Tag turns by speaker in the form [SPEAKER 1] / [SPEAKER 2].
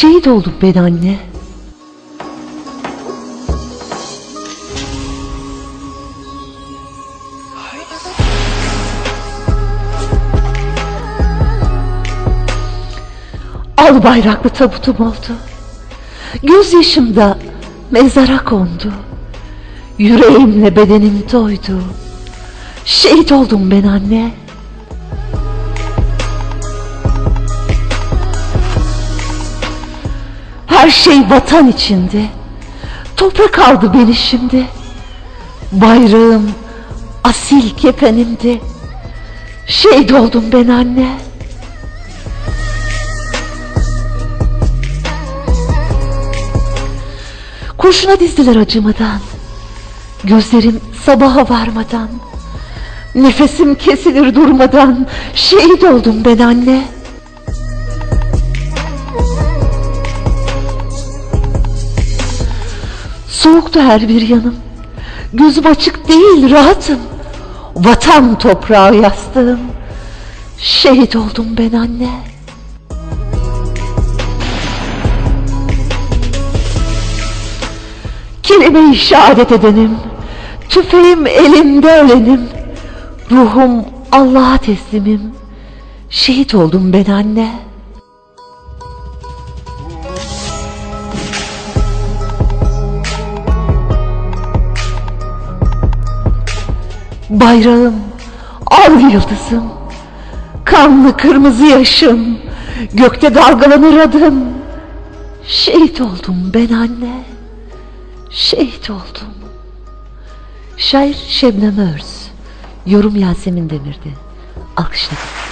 [SPEAKER 1] Şehit oldum ben anne. Al bayraklı tabutum oldu. Gözyaşım da mezara kondu. Yüreğimle bedenim doydu. Şehit oldum ben anne. Her şey vatan içinde. Toprak aldı beni şimdi. Bayrağım asil kefenimde. Şehit oldum ben anne. Kurşuna dizdiler acımadan. Gözlerim sabaha varmadan. Nefesim kesilir durmadan. Şehit oldum ben anne. Soğuktu her bir yanım. Gözüm açık değil rahatım. Vatan toprağı yastığım. Şehit oldum ben anne. Kelime-i şehadet edenim. Tüfeğim elimde ölenim. Ruhum Allah'a teslimim. Şehit oldum ben anne. Bayrağım, al yıldızım. Kanlı kırmızı yaşım. Gökte dalgalanır adım. Şehit oldum ben anne. Şehit oldum. Şair Şebnem Örs. Yorum Yasemin Demir'di. Alkışladık.